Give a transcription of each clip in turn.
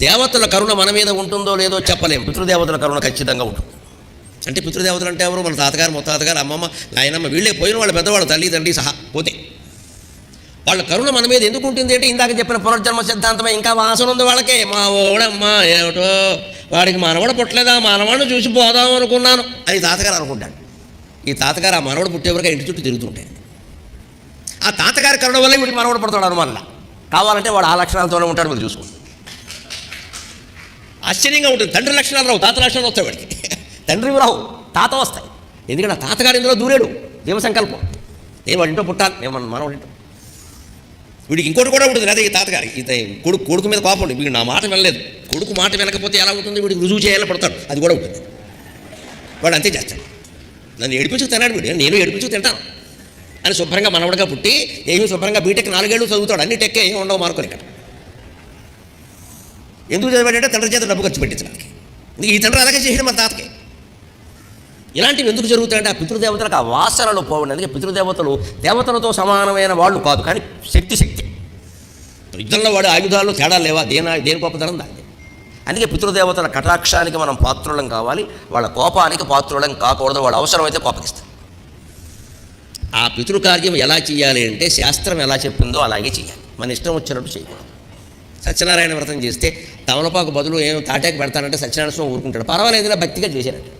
దేవతల కరుణ మన మీద ఉంటుందో లేదో చెప్పలేం. పితృదేవతల కరుణ ఖచ్చితంగా ఉంటుంది. అంటే పితృదేవతలు అంటే ఎవరు? మన తాతగారు ముత్తాతగారు అమ్మమ్మ నాయనమ్మ వీళ్ళే పోయిన వాళ్ళ పెద్దవాళ్ళు తల్లి తండ్రి సహా పోతే. వాళ్ళ కరుణ మన మీద ఎందుకు ఉంటుంది అంటే ఇందాక చెప్పిన పునర్జన్మ సిద్ధాంతమే ఇంకా వాసన ఉంది వాళ్ళకే. మా ఓడమ్మా ఏమిటో? వాడికి మనవడు పుట్టలేదా? మనవాడిని చూసి పోదాం అనుకున్నాను. అని తాతగారు అనుకుంటాడు ఈ తాతగారు ఆ మనవడు పుట్టేవరకు ఇంటి చుట్టూ తిరుగుతుంటాయి. ఆ తాతగారి కరుణ వల్ల వీడికి మనవడు పుడతాడు అనుమాన కావాలంటే వాడు ఆ లక్షణాలతోనే ఉంటాడు మీరు చూసుకోండి. ఆశ్చర్యంగా ఉంటుంది. తండ్రి లక్షణాలు రావు తాత లక్షణాలు వస్తాయి వాడికి తండ్రి రావు తాత వస్తాయి. ఎందుకంటే ఆ తాతగారు ఇందులో దూరేడు దేవ సంకల్పం. నేను వాడి ఇంట్లో పుట్టాలి నేను మన మనవాడి ఇంట్లో. వీడికి ఇంకోటి కూడా ఉంటుంది అదే ఈ తాతగారి. ఇత కొడుకు కొడుకు మీద కోపం ఉంది వీడు నా మాట వినలేదు. కొడుకు మాట వినకపోతే ఎలా ఉంటుంది? వీడికి రుజువు చేయాలని పడతాడు. అది కూడా ఉంటుంది. వాడు అంతే చేస్తాడు. నన్ను ఏడిపించుకు తిన్నాడు వీడు. నేను ఏడిపించుకు తింటాను. అని శుభ్రంగా మనవడగా పుట్టి ఏమి శుభ్రంగా బీటెక్ నాలుగేళ్ళు చదువుతాడు. అన్ని టెక్కే ఏమి ఉండవు మార్కులు ఇక్కడ. ఎందుకు చదివాడంటే తండ్రి చేత డబ్బు ఖర్చు పెట్టించడానికి. ఈ తండ్రి అలాగే చేసిన మన తాతకి. ఇలాంటివి ఎందుకు జరుగుతాయంటే ఆ పితృదేవతలకు ఆ వాసనలో పోవండి. అందుకే పితృదేవతలు దేవతలతో సమానమైన వాళ్ళు కాదు కానీ శక్తి శక్తి. యుద్ధంలో వాడు ఆయుధాలు తేడా లేవా? దేనా దేని గొప్పతనం దాన్ని? అందుకే పితృదేవతల కటాక్షానికి మనం పాత్రులం కావాలి. వాళ్ళ కోపానికి పాత్రులం కాకూడదు వాళ్ళ అవసరమైతే కోపగిస్తారు ఆ పితృకార్యం ఎలా చేయాలి అంటే శాస్త్రం ఎలా చెప్పిందో అలాగే చేయాలి. మన ఇష్టం వచ్చినట్టు చేయకూడదు. సత్యనారాయణ వ్రతం చేస్తే తమలపాకు బదులు ఏం తాటాకు పెడతానంటే సత్యనారాయణ స్వామి ఊరుకుంటాడు పర్వాలేదులా భక్తిగా చేశానంటే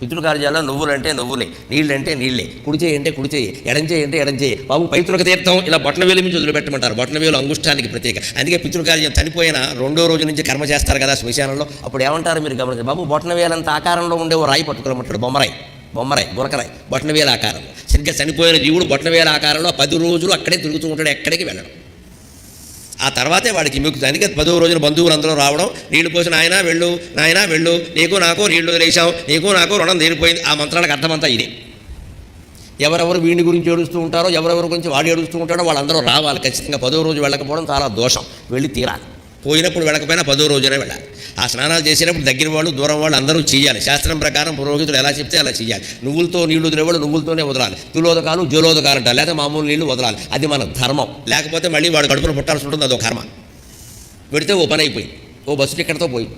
పితృకార్యాల్లో నువ్వులంటే నువ్వులే నీళ్ళంటే నీళ్ళే కుడి చేయంటే కుడి చేయి ఎడం చేయంటే ఎడం చేయి. బాబు పైతృక తీర్థం ఇలా బొట్టనవేలు వేలు నుంచి వదిలిపెట్టమంటారు. బొట్టనవేలు వేలు అంగుష్టానికి ప్రత్యేక. అందుకే పితృకార్యం చనిపోయిన రెండో రోజు నుంచి కర్మ చేస్తారు కదా శ్మశానంలో. అప్పుడు ఏమంటారు మీరు గమనించారు బాబు బొట్టనవేలంత ఆకారంలో ఉండే ఓ రాయి పట్టుకోమంటాడు బొమ్మరాయి బొమ్మరాయి గురకరాయి బొట్టనవేల వేల ఆకారంలో. సరిగ్గా చనిపోయిన జీవుడు బొట్టనవేల వేల ఆకారంలో పది రోజులు అక్కడే తిరుగుతూ ఉంటాడు ఎక్కడికి వెళ్ళడం. ఆ తర్వాతే వాడికి మీకు అందుకే పదో రోజున బంధువులు అందరూ రావడం నీళ్ళు పోసి ఆయన వెళ్ళు నాయన వెళ్ళు నీకు నాకు నీళ్ళు వదిలేసాం నీకు నాకు రుణం తీరిపోయింది. ఆ మంత్రాలకు అర్థమంతా ఇది. ఎవరెవరు వీడిని గురించి ఏడుస్తూ ఉంటారో ఎవరెవరి గురించి వాడు ఏడుస్తూ ఉంటాడో వాళ్ళందరూ రావాలి. ఖచ్చితంగా పదో రోజు వెళ్ళకపోవడం చాలా దోషం. వెళ్ళి తీరాలి. పోయినప్పుడు వెళ్ళకపోయినా పదో రోజునే వెళ్ళాలి. ఆ స్నానాలు చేసినప్పుడు దగ్గర వాళ్ళు దూరం వాళ్ళు అందరూ చేయాలి శాస్త్రం ప్రకారం పురోహితుడు ఎలా చెప్తే అలా చేయాలి నువ్వులతో నీళ్ళు వదిలేవాడు నువ్వులతోనే వదలాలి. తులోదకాలు జలోదకాలు అంటారు. లేదా మామూలు నీళ్ళు వదలాలి. అది మన ధర్మం. లేకపోతే మళ్ళీ వాడు కడుపున పుట్టాల్సి ఉంటుంది అదో కర్మ. పెడితే ఓ పని అయిపోయింది. ఓ బస్సు టికెట్తో పోయి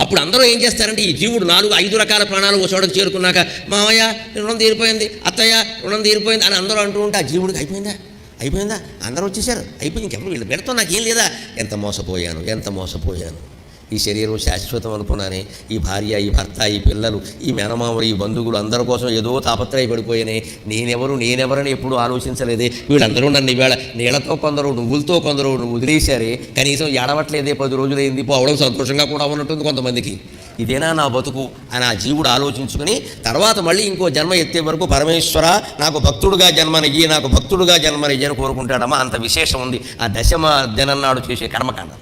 అప్పుడు అందరూ ఏం చేస్తారంటే ఈ జీవుడు నాలుగు ఐదు రకాల ప్రాణాలు ఒక చోటకు చేరుకున్నాక మామయ్య రుణం తీరిపోయింది. అత్తయ్య రుణం తీరిపోయింది. అని అందరూ అంటూ ఉంటే ఆ జీవుడికి అయిపోయిందా? అయిపోయిందా? అందరూ వచ్చేసారు. అయిపోయి ఇంకెవరు వీళ్ళు పెడతాం నాకేం లేదా? ఎంత మోసపోయాను ఎంత మోసపోయాను. ఈ శరీరం శాశ్వతం అనుకున్నానే. ఈ భార్య ఈ భర్త ఈ పిల్లలు ఈ మేనమామలు ఈ బంధువులు అందరి కోసం ఏదో తాపత్రయపడిపోయానే. నేనెవరు నేనెవరని ఎప్పుడు ఆలోచించలేదే. వీళ్ళందరూ నన్ను ఇవాళ నీళ్ళతో కొందరు నువ్వులతో కొందరు నువ్వు వదిలేశారే. కనీసం ఏడవట్లేదే పది రోజులైంది పోవడం సంతోషంగా కూడా ఉన్నట్టుంది కొంతమందికి. ఇదేనా నా బతుకు అని ఆ జీవుడు ఆలోచించుకుని తర్వాత మళ్ళీ ఇంకో జన్మ ఎత్తే వరకు పరమేశ్వర నాకు భక్తుడుగా జన్మనియ్యి నాకు భక్తుడుగా జన్మనియ్యి అని కోరుకుంటాడమ్మా. అంత విశేషం ఉంది. ఆ దశమ దినన్నాడు చేసే కర్మకాండం.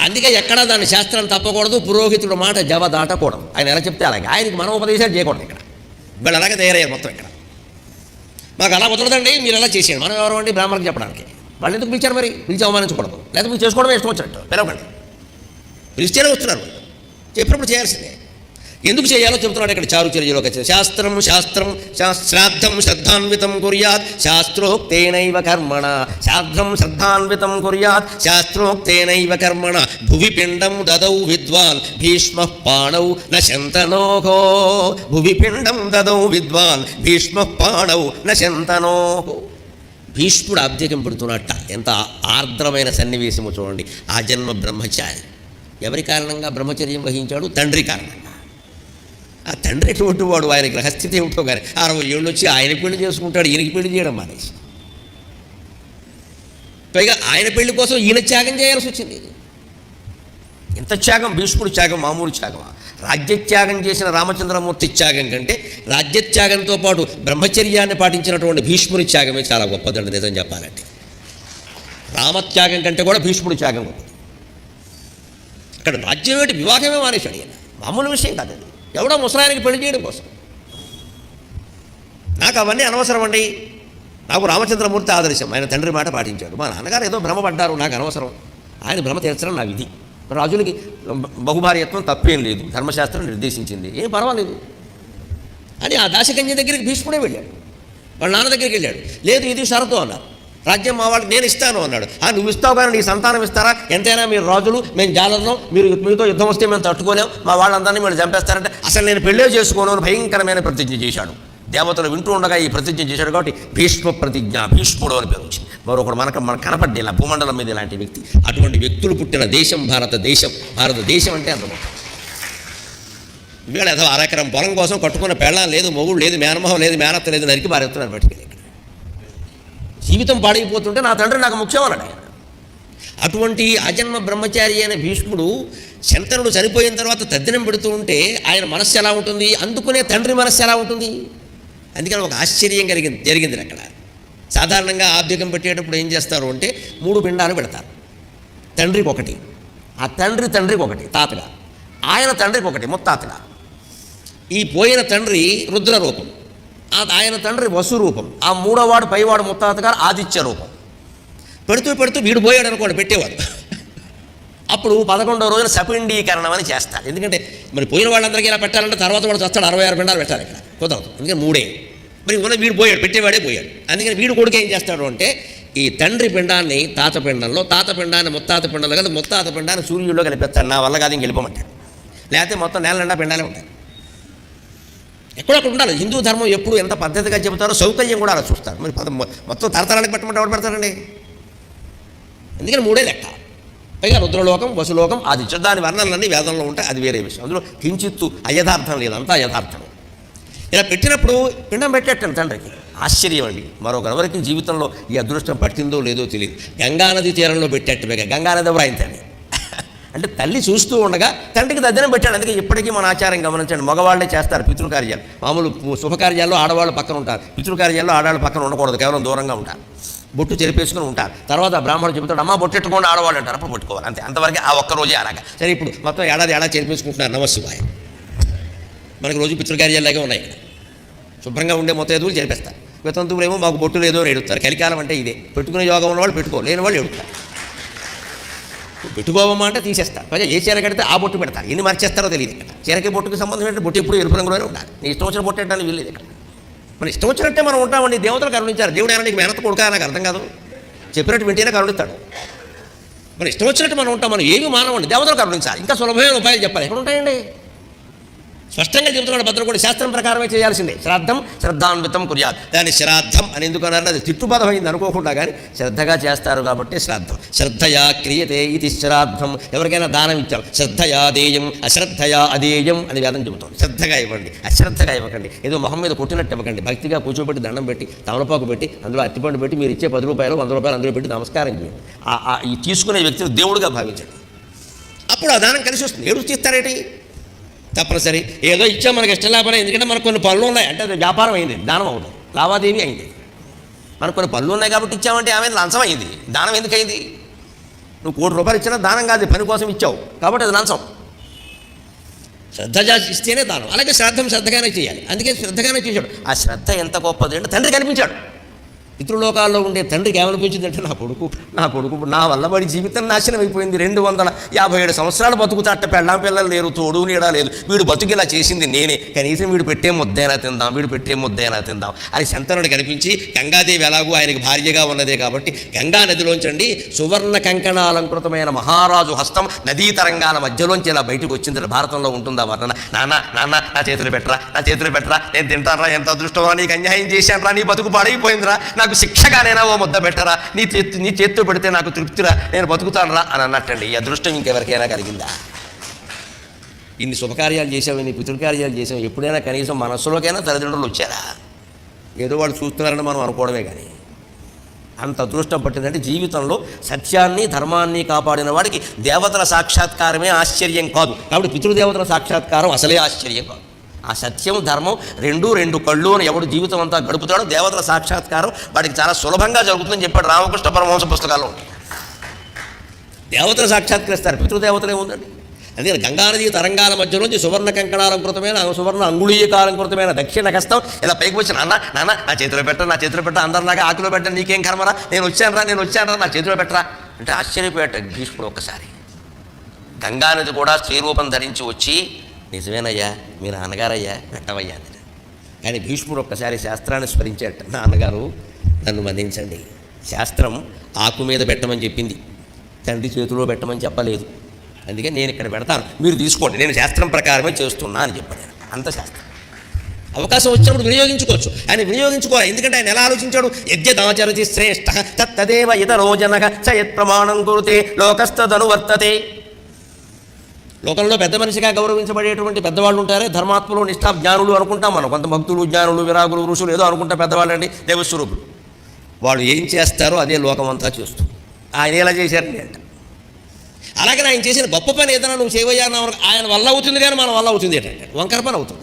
అందుకే ఎక్కడ దాని శాస్త్రం తప్పకూడదు పురోహితుడు మాట జవ దాటకూడదు. ఆయన ఎలా చెప్తే అలాగే. ఆయనకి మనం ఉపదేశాలు చేయకూడదు ఇక్కడ. వీళ్ళు అలాగే తయారయ్యారు మొత్తం ఇక్కడ. మాకు అలా కుదరదండి మీరు ఎలా చేసేయండి? మనం ఎవరు అండి బ్రాహ్మణకి చెప్పడానికి? వాళ్ళు ఎందుకు పిలిచారు మరి? పిలిచి అవమానించకూడదు. లేదా మీరు చేసుకోవడమే ఇష్టం వచ్చినట్టు. పిలవకండి. పిలిస్తేనే వస్తున్నారు. చెప్పినప్పుడు చేయాల్సిందే. ఎందుకు చేయాలో చెబుతున్నాడు ఇక్కడ చారుచర్యలోకి వచ్చింది శాస్త్రం శాస్త్రం శా- శ్రాద్ధం శ్రద్ధాన్వితం కుర్యాత్ శాస్త్రోక్తేనైవ కర్మణ. శాస్త్రం శ్రద్ధాన్వితం కుర్యాత్ శాస్త్రోక్తేనైవ కర్మణ. భువి పిండం దదౌ విద్వాన్ భీష్మ పాణౌ నశంతనోహో. భువి పిండం దదౌ విద్వాన్ భీష్మ పాణౌ నశంతనోహో. భీష్ముడు అబ్జకం పెడుతున్నట్ట ఎంత ఆర్ద్రమైన సన్నివేశము చూడండి. ఆ జన్మ బ్రహ్మచారి. ఎవరి కారణంగా బ్రహ్మచర్యం వహించాడు? తండ్రి కారణంగా. ఆ తండ్రి ఎటువంటి వాడు? ఆయన గ్రహస్థితి ఏమిటో కానీ అరవై ఏళ్ళు వచ్చి ఆయన పెళ్ళి చేసుకుంటాడు ఈయనకి పెళ్ళి చేయడం మానేసి. పైగా ఆయన పెళ్ళి కోసం ఈయన త్యాగం చేయాల్సి వచ్చింది. ఇంత త్యాగం భీష్ముడు త్యాగం మామూలు త్యాగమా? రాజ్యత్యాగం చేసిన రామచంద్రమూర్తి త్యాగం కంటే రాజ్యత్యాగంతో పాటు బ్రహ్మచర్యాన్ని పాటించినటువంటి భీష్ముని త్యాగమే చాలా గొప్పదండి నిజం చెప్పాలంటే. రామత్యాగం కంటే కూడా భీష్ముడి త్యాగం గొప్పది. ఇక్కడ రాజ్యం ఏంటి వివాహమే మానేశాడు ఈయన. మామూలు విషయం కాదు అది. ఎవడో ముసలాయనకి పెళ్ళి చేయడం కోసం. నాకు అవన్నీ అనవసరం అండి. నాకు రామచంద్రమూర్తి ఆదర్శం. ఆయన తండ్రి మాట పాటించాడు. మా నాన్నగారు ఏదో భ్రమపడ్డారు. నాకు అనవసరం. ఆయన భ్రమ తీర్చడం నా విధి. రాజులకి బహుభార్యత్వం తప్పేం లేదు. ధర్మశాస్త్రం నిర్దేశించింది. ఏం పర్వాలేదు. అని ఆ దాశకన్య దగ్గరికి భీష్ముడే వెళ్ళాడు. వాళ్ళ నాన్న దగ్గరికి వెళ్ళాడు. లేదు ఇది షరతు అన్నారు. రాజ్యం మా వాళ్ళకి నేను ఇస్తాను అన్నాడు. ఆ నువ్వు ఇస్తావు కానీ నీ సంతానం ఇస్తారా? ఎంతైనా మీరు రాజులు మేము జాలర్లం మీరు మీతో యుద్ధం వస్తే మేము తట్టుకోలేం. మా వాళ్ళందరినీ మీరు చంపేస్తారంటే అసలు నేను పెళ్ళే చేసుకోను అని భయంకరమైన ప్రతిజ్ఞ చేశాడు. దేవతలు వింటూ ఉండగా ఈ ప్రతిజ్ఞ చేశాడు కాబట్టి భీష్మ ప్రతిజ్ఞ భీష్ముడు అని పేరు వచ్చింది. మరొకడు మనకు మనకు కనపడ్డే ఇలా భూమండలం మీద ఇలాంటి వ్యక్తి అటువంటి వ్యక్తులు పుట్టిన దేశం భారతదేశం భారతదేశం అంటే అంత ఇవాళ ఏదో అరకరం పొలం కోసం కట్టుకున్న పెళ్ళం లేదు మొగుడు లేదు మేనమోహం లేదు మేనత్త లేదు నరికి భారెత్తున్నారు బయటికి వెళ్ళి జీవితం పాడైపోతుంటే నా తండ్రి నాకు ముఖ్యం అన్నాడు ఆయన. అటువంటి అజన్మ బ్రహ్మచారి అయిన భీష్ముడు శంతనుడు చనిపోయిన తర్వాత తద్దినం పెడుతూ ఉంటే ఆయన మనస్సు ఎలా ఉంటుంది? అందుకునే తండ్రి మనస్సు ఎలా ఉంటుంది? అందుకని ఒక ఆశ్చర్యం కలిగింది జరిగింది అక్కడ. సాధారణంగా ఆబ్దికం పెట్టేటప్పుడు ఏం చేస్తారు అంటే మూడు పిండాలు పెడతారు. తండ్రికి ఒకటి ఆ తండ్రి తండ్రికి ఒకటి తాతగా. ఆయన తండ్రికి ఒకటి ముత్తాతగా. ఈ పోయిన తండ్రి రుద్ర రూపం ఆయన తండ్రి వసురూపం ఆ మూడోవాడు పైవాడు ముత్తాత గారు ఆదిత్య రూపం. పెడుతూ పెడుతూ వీడు పోయాడు అనుకోండి పెట్టేవాడు. అప్పుడు పదకొండవ రోజున సపిండీకరణం అని చేస్తారు. ఎందుకంటే మరి పోయిన వాళ్ళందరికీ ఇలా పెట్టాలంటే తర్వాత వాడు వస్తాడు అరవై ఆరు పిండాలు పెట్టాలి ఇక్కడ. కుదరదు. ఎందుకంటే మూడే. మరి ఉన్న వీడు పోయాడు పెట్టేవాడే పోయాడు. అందుకని వీడు కొడుకు ఏం చేస్తాడు అంటే ఈ తండ్రి పిండాన్ని తాత పిండంలో తాత పిండాన్ని ముత్తాత పిండంలో కదా ముత్తాత పిండాన్ని సూర్యుడిలో కలిపేస్తాడు నా వల్ల కాదు ఇంక వెళ్ళిపోమంటాడు. లేకపోతే మొత్తం నేల నిండా పిండాలే ఉంటాయి. ఎక్కడొక్కడ ఉండాలి. హిందూ ధర్మం ఎప్పుడు ఎంత పద్ధతిగా చెబుతారో సౌకర్యం కూడా అలా చూస్తారు. మరి పద మొత్తం తరతరానికి పెట్టమంటే ఎవరు పెడతారండి? అందుకని మూడే లెక్క. పైగా రుద్రలోకం వసులోకం ఆదిత్య. దాని వర్ణనలన్నీ వేదంలో ఉంటాయి. అది వేరే విషయం. అందులో కించిత్తు అయథార్థం లేదు. అంతా యథార్థం ఇలా పెట్టినప్పుడు పిండం పెట్టేటాను తండ్రికి. ఆశ్చర్యం అండి. మరొక ఎవరికి జీవితంలో ఈ అదృష్టం పట్టిందో లేదో తెలియదు. గంగానది తీరంలో పెట్టేట్టు పైగా గంగానది ఎవరు ఆయన తండ్రి? అంటే తల్లి చూస్తూ ఉండగా తండ్రికి దద్దనం పెట్టాడు. అందుకే ఇప్పటికీ మన ఆచారం గమనించండి. మగవాళ్ళే చేస్తారు పితృకార్యాలు. మామూలు శుభకార్యాల్లో ఆడవాళ్ళు పక్కన ఉంటారు. పితృకార్యాల్లో ఆడవాళ్ళు పక్కన ఉండకూడదు. కేవలం దూరంగా ఉంటారు. బొట్టు చెరిపేసుకుని ఉంటారు. తర్వాత బ్రాహ్మణుడు చెబుతాడు అమ్మ బొట్టెట్టుకోండి ఆడవాళ్ళు అంటారు. అప్పుడు పట్టుకోవాలి. అంతే. అంతవరకు ఆ ఒక్క రోజే అలాగా. సరే ఇప్పుడు మొత్తం ఏడాది ఏడాది చెరిపేసుకుంటున్నారు నమస్సువాయ మనకు రోజు పితృకార్యాలాగే ఉన్నాయి శుభ్రంగా ఉండే మొత్తం ఎదువులు చేపేస్తారు వితంతువులేమో మాకు బొట్టు లేదో ఎడుతారు కలికాలం అంటే ఇదే. పెట్టుకునే యోగం ఉన్నవాళ్ళు పెట్టుకో లేని వాళ్ళు ఎడుతారు పెట్టుకోవమ్మా అంటే తీసేస్తారు పైగా ఏ చీర కడితే ఆ బొట్టు పెడతారు. ఎన్ని మార్చేస్తారో తెలియదు ఇక్కడ. చీరకి బొట్టుకి సంబంధం బొట్టు ఎప్పుడు ఎరుపు రంగులోనే ఉండాలి. నీ ఇష్టం వచ్చిన బొట్టు పెట్టడానికి వీల్లేదు ఇక్కడ. మన ఇష్టం వచ్చినట్టే మనం ఉంటామండి. దేవతలు కరుణించారు. దేవుడు ఏమైనా నీకు మేనత కొడుకా నాకు అర్థం కాదు. చెప్పినట్టు వింటేనే కరుణిస్తాడు. మన ఇష్టం వచ్చినట్టు మనం ఉంటాం. మనం ఏమి మానవండి. దేవతలు కరుణించాలి. ఇంకా సులభమైన ఉపాయాలు చెప్పాలి. ఎక్కడ ఉంటాయండి? స్పష్టంగా చెబుతున్నాడు భద్రకోడి శాస్త్రం ప్రకారమే చేయాల్సిందే. శ్రాద్ధం శ్రద్ధాన్వితం కుర్యాత్. దాని శ్రాద్ధం అని ఎందుకు అన్నారు? అది అయింది అనుకోకుండా కానీ శ్రద్ధగా చేస్తారు కాబట్టి శ్రాద్ధం. శ్రద్ధయా క్రియతే ఇది శ్రాద్ధం. ఎవరికైనా దానం ఇచ్చాం శ్రద్ధయా దేయం అశ్రద్ధయా అదేయం అని వేదం చెబుతాం శ్రద్ధగా ఇవ్వండి. అశ్రద్ధగా ఇవ్వకండి. ఏదో మొహం మీద కొట్టినట్టు ఇవ్వకండి. భక్తిగా కూర్చోబెట్టి దండం పెట్టి తమలపాకు పెట్టి అందులో అత్తిపండు పెట్టి మీరు ఇచ్చే పది రూపాయలు వంద రూపాయలు అందులో పెట్టి నమస్కారం చేయండి. ఈ తీసుకునే వ్యక్తిని దేవుడిగా భావించండి. అప్పుడు ఆ దానం కలిసి వస్తుంది. ఏడు తీస్తారేటి తప్పనిసరి. ఏదో ఇచ్చాం మనకి ఇష్టం లేకపోయినా ఎందుకంటే మనకు కొన్ని పనులు ఉన్నాయి. అంటే అది వ్యాపారం అయింది దానం అవుతుంది. లావాదేవీ అయింది. మనకు కొన్ని పనులు ఉన్నాయి కాబట్టి ఇచ్చామంటే ఆమె లంచం అయింది. దానం ఎందుకు అయింది? నువ్వు కోటి రూపాయలు ఇచ్చినా దానం కాదు పని కోసం ఇచ్చావు. కాబట్టి అది లంచం. శ్రద్ధ ఇస్తేనే దానం. అలాగే శ్రాద్ధం శ్రద్ధగానే చేయాలి. అందుకే శ్రద్ధగానే చేశాడు. ఆ శ్రద్ధ ఎంత గొప్పది అంటే తండ్రి కనిపించాడు. పితృలోకాల్లో ఉండే తండ్రికి ఏమనిపించిందంటే నా కొడుకు నా కొడుకు నా వల్ల వాడి జీవితం నాశనం అయిపోయింది. రెండు వందల యాభై ఏడు సంవత్సరాలు బతుకుతాట పెళ్ళాం పిల్లలు లేరు తోడు నీడ లేదు. వీడు బతుకిలా చేసింది నేనే. కనీసం వీడు పెట్టే ముద్దైనా తిందాం వీడు పెట్టే ముద్దైనా తిందాం. అని శంతనుడు కనిపించి గంగాదేవి ఎలాగూ ఆయనకి భార్యగా ఉన్నదే కాబట్టి గంగా నదిలోంచండి. సువర్ణ కంకణాలంకృతమైన మహారాజు హస్తం నదీ తరంగాల మధ్యలోంచి ఇలా బయటకు వచ్చింది భారతంలో ఉంటుందా వర్ణన? నాన్న నాన్న నా చేతులు పెట్టరా నా చేతులు పెట్టరా. నేను తింటారా ఎంత అదృష్టం నీకు అన్యాయం చేశాను రా నీ బతుకు పాడైపోయిందిరా. నాకు శిక్షగానైనా ఓ ముద్ద పెట్టరా? నీ చేతు నీ చేతితో పెడితే నాకు తృప్తిరా? నేను బతుకుతానరా అని అన్నట్టండి. ఈ అదృష్టం ఇంకెవరికైనా కలిగిందా? ఇన్ని శుభకార్యాలు చేసావు ఇన్ని పితృకార్యాలు చేసావు ఎప్పుడైనా కనీసం మనస్సులోకైనా తల్లిదండ్రులు వచ్చారా? ఏదో వాళ్ళు చూస్తున్నారని మనం అనుకోవడమే కానీ అంత అదృష్టం పట్టిందంటే జీవితంలో సత్యాన్ని ధర్మాన్ని కాపాడిన వాడికి దేవతల సాక్షాత్కారమే ఆశ్చర్యం కాదు. కాబట్టి పితృదేవతల సాక్షాత్కారం అసలే ఆశ్చర్యం కాదు. ఆ సత్యం ధర్మం రెండు రెండు కళ్ళు అని ఎవడు జీవితం అంతా గడుపుతాడో దేవతల సాక్షాత్కారం వాడికి చాలా సులభంగా జరుగుతుందని చెప్పాడు రామకృష్ణ పరమహంస పుస్తకాల్లో. దేవతలు సాక్షాత్కరిస్తారు పితృదేవతలే ఉందండి. అందుకని గంగానది తరంగాల మధ్య నుంచి సువర్ణ కంకణాలంకృతమైన సువర్ణ అంగుళీయకాలంకృతమైన దక్షిణ హస్తం ఇలా పైకి వచ్చిన అన్న నాన్న నా చేతిలో పెట్ట నా చేతిలో పెట్ట అందరిలాగా ఆకులో పెట్ట నీకేం కర్మరా నేను వచ్చానురా నేను వచ్చానరా నా చేతిలో పెట్టరా అంటే ఆశ్చర్యపోయాట భీష్ముడు ఒక్కసారి. గంగానది కూడా స్త్రీరూపం ధరించి వచ్చి నిజమేనయ్యా మీ నాన్నగారయ్యా పెట్టవయ్యా అని కానీ భీష్ముడు ఒక్కసారి శాస్త్రాన్ని స్మరించాడు నాన్నగారు నన్ను మన్నించండి. శాస్త్రం ఆకు మీద పెట్టమని చెప్పింది తండ్రి చేతిలో పెట్టమని చెప్పలేదు. అందుకే నేను ఇక్కడ పెడతాను మీరు తీసుకోండి నేను శాస్త్రం ప్రకారమే చేస్తున్నా అని చెప్పాను అంత శాస్త్రం. అవకాశం వచ్చినప్పుడు వినియోగించుకోవచ్చు ఆయన వినియోగించుకోవాలి ఎందుకంటే ఆయన ఎలా ఆలోచించాడు? యజ్ఞదాచరతి శ్రేష్ఠ తత్తదేవ ఇతరో జనక చ యత్ ప్రమాణం కురుతే లోకస్తదనువర్తతే లోకంలో పెద్ద మనిషిగా గౌరవించబడేటువంటి పెద్దవాళ్ళు ఉంటారే ధర్మాత్ములు నిష్ఠా జ్ఞానులు అనుకుంటాం మనం. కొంత భక్తులు జ్ఞానులు విరాగులు ఋషులు ఏదో అనుకుంటా పెద్దవాళ్ళు అండి దేవస్వరూపులు. వాళ్ళు ఏం చేస్తారో అదే లోకమంతా చేస్తుంది. ఆయన ఎలా చేశారని అంట. అలాగే ఆయన చేసిన గొప్ప పని ఏదైనా నువ్వు చేయవయ్యా ఆయన వల్ల అవుతుంది కానీ మన వల్ల అవుతుంది ఏంటంటే వంకర పని అవుతుంది.